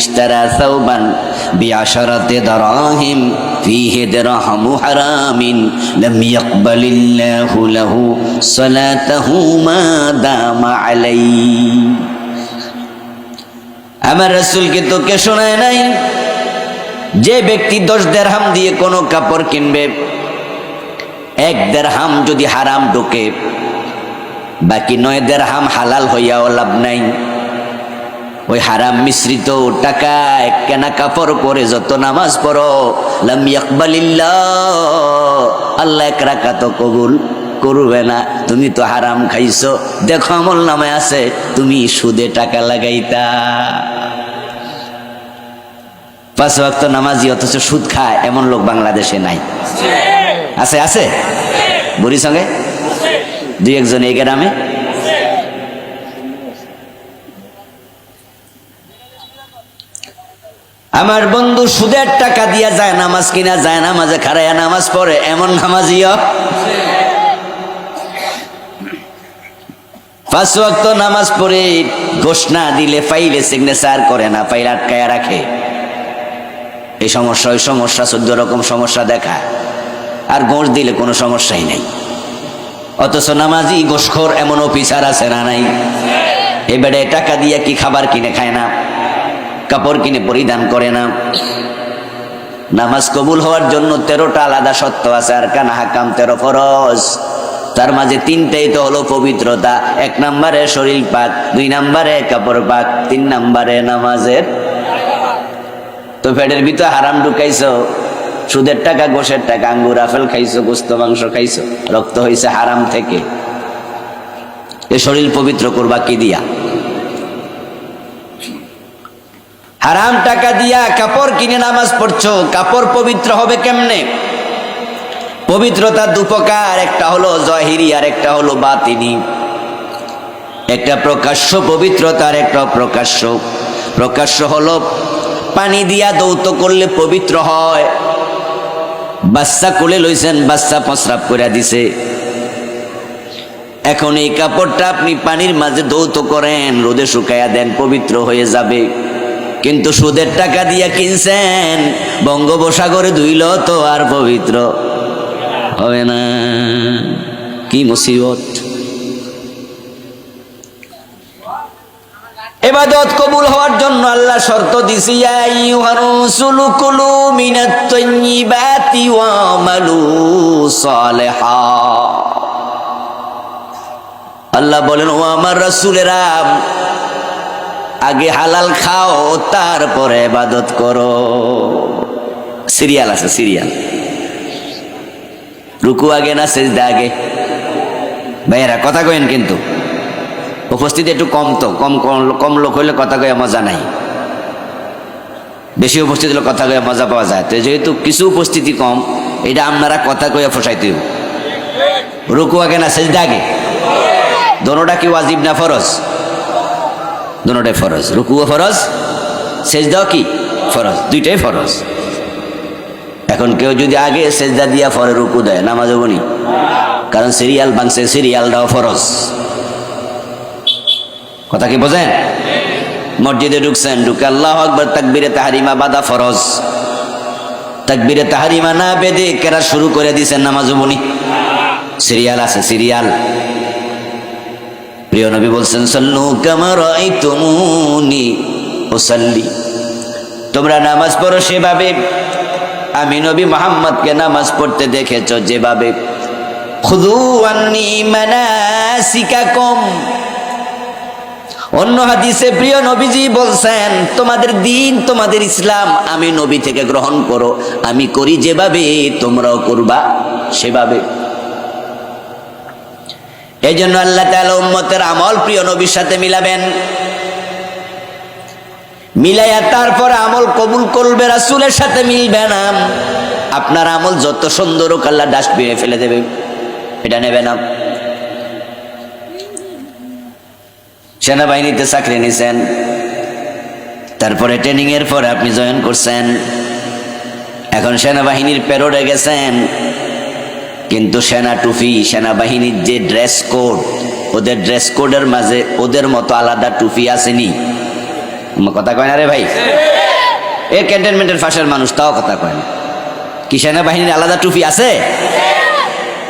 ইশতারা সাউবান বিআশরাতি দারাহিম মা দামা আলাইহি। আমার রসুলকে তো কে শোনায় নাই। যে ব্যক্তি দশ দেড়হাম দিয়ে কোনো কাপড় কিনবে, এক দেড়হাম যদি হারাম ঢোকে, বাকি নয় দেড়হাম হালাল হইয়াও লাভ নাই। ওই হারাম মিশ্রিত টাকা এক কেনা কাপড় করে যত নামাজ পড়ো, লাম আল্লাহ এক রাকাত কবুল করবে না। তুমি তো হারাম খাইছো। দেখো আমল নামে আছে, তুমি সুদে টাকা লাগাইতা। পাঁচ ওয়াক্ত নামাজি অথচ সুদ খায়, এমন লোক বাংলাদেশে নাই। আছে আছে? বুড়ির সঙ্গে? দুই একজন এই গ্রামে? আমার বন্ধু সুদের টাকা দিয়া যায় নামাজ কিনা, যায় নামাজে খারাইয়া নামাজ পড়ে, এমন নামাজিও। পাঁচ ওয়াক্ত নামাজ পড়ে ঘোষণা দিলে ফাইলে সিগনেচার করে না, ফাইল আটকায়া রাখে। এই সমস্যা, ওই সমস্যা, চোদ্দ রকম সমস্যা দেখা। আর গোঁস দিলে কোনো সমস্যাই নাই। অথচ নামাজি গোসখোর এমন অফিসার আছে না নাই? এবারে টাকা দিয়ে কি খাবার কিনে খায় না? কাপড় কিনে পরিধান করে না। নামাজ কবুল হওয়ার জন্য তেরোটা আলাদা সত্য আছে, আর কান হাকাম তেরো ফরজ। তার মাঝে তিনটাই তো হলো পবিত্রতা, এক নম্বরে শরীর পাক, দুই নম্বরে কাপড় পাক, তিন নম্বরে নামাজের। তো পেটের ভিতর হারাম ঢুকাইছো, সুদের টাকা গোসের টাকা, আঙ্গুর, আপেল খাইছো, গোস্ত, মাংস খাইছো, রক্ত হয়েছে হারাম থেকে। এ শরীর পবিত্র করবা কি দিয়া? হারাম টাকা দিয়া কাপড় কিনে নামাজ পড়ছো, কাপড় পবিত্র হবে কেমনে? পবিত্রতা দুপকার একটা হলো জহিরি আর একটা হলো বাতিনি। একটা প্রকাশ্য পবিত্রতার একটা প্রকাশ্য প্রকাশ্য হলো পানি দিয়া দৌত করলে পবিত্র হয়। বাচ্চা কোলে লইছেন, বাচ্চা প্রস্রাব করে দিছে। এখন এই কাপড়টা আপনি পানির মাঝে দৌত করেন, রোদে শুকাইয়া দেন, পবিত্র হয়ে যাবে। কিন্তু সুদের টাকা দিয়া কিনছেন। বঙ্গোপসাগরে ধুইল তো আর পবিত্র। হবে না। কি মুসিবত। এবাদত কবুল হওয়ার জন্য আল্লাহ শর্ত দিছি আল্লাহ বলেন, ও আমার রাসূলেরা আগে হালাল খাও, তারপরে ইবাদত করো। সিরিয়াল আছে, সিরিয়াল। রুকু আগে না সেজদা আগে? ভাইয়েরা, কথা কইন কিন্তু। উপস্থিতি একটু কম তো, কম, কম- লোক হইলে কথা কয়ে মজা নাই। বেশি উপস্থিত হলে কথা কয়ে মজা পাওয়া যায়। তো যেহেতু কিছু উপস্থিতি কম, এটা আপনারা কথা কয়ে ফসাইতে। রুকু আগে না সেজদা আগে? দোনোটা কি ওয়াজিব না ফরজ? দোনোটাই ফরজ। রুকুও ফরজ, সেজদাও কি? ফরজ, দুইটাই ফরজ। এখন কেউ যদি আগে সেজদা দিয়া ফরে রুকু দেয়, নামাজ হবনি কারণ সিরিয়াল বাংছে সিরিয়ালটাও ফরজ। কথা কি বোঝেন? মসজিদে ঢুকছেন, ঢুকে আল্লাহ আকবর তাকবিরে তাহারিমা বাদা ফরজ। তাকবিরে তাহারিমা না বেদে কেরা শুরু করে দিছেন, নামাজ বনি সিরিয়াল আছে, সিরিয়াল। প্রিয় নবী বলছেন, সল্লু কামার তুমুনি ওসাল্লি তোমরা নামাজ পড়ো সেভাবে। আমি নবী মোহাম্মদকে নামাজ পড়তে দেখেছ যেভাবে। খুদু আন্নি মানাসিকাকুম। অন্য হাদিসে প্রিয় নবীজি বলছেন, তোমাদের দিন, তোমাদের ইসলাম আমি নবী থেকে গ্রহণ করো। আমি করি যেভাবে, তোমরাও করবা সেভাবে। এই জন্য আল্লাহ তাআলা উম্মতের আমল প্রিয় নবীর সাথে মিলাবেন। মিলাইয়া তারপর আমল কবুল করবে, রাসূলের সাথে মিলবে না। আপনার আমল যত সুন্দর হোক, আল্লাহ ডাস্টবিনে ফেলে দেবে। এটা নেবে না। সেনাবাহিনীতে চাকরি নিছেন। তারপরে ট্রেনিং এর পরে আপনি জয়েন করছেন। এখন সেনাবাহিনীর প্যারোডে গেছেন। কিন্তু সেনা টুপি, সেনাবাহিনীর যে ড্রেস কোড ওদের ড্রেস কোডের মাঝে ওদের মতো আলাদা টুপি আসেনি। কথা কয় না রে ভাই? এর ক্যান্টনমেন্টের ফাঁসের মানুষ, তাও কথা কয় না। কি সেনাবাহিনীর আলাদা টুপি আছে?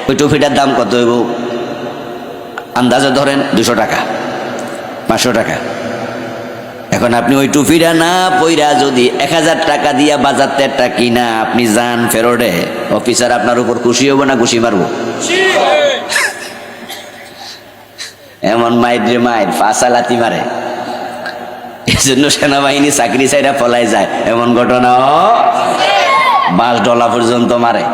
ওই টুপিটার দাম কত হইব? আন্দাজে ধরেন দুশো টাকা, পাঁচশো টাকা। এখন আপনি ওই টুপিটা না পইরা যদি এক হাজার টাকা দিয়া বাজার তেরটা কিনা আপনি যান ফেরোডে। অফিসার আপনার উপর খুশি হব না খুশি মারবো এমন মায়ের রে মায়ের ফাঁসা লাতি মারে। এজন্য সেনাবাহিনী চাকরি চাইরা পলাই যায়। এমন ঘটনা বাস ডলা পর্যন্ত মারে।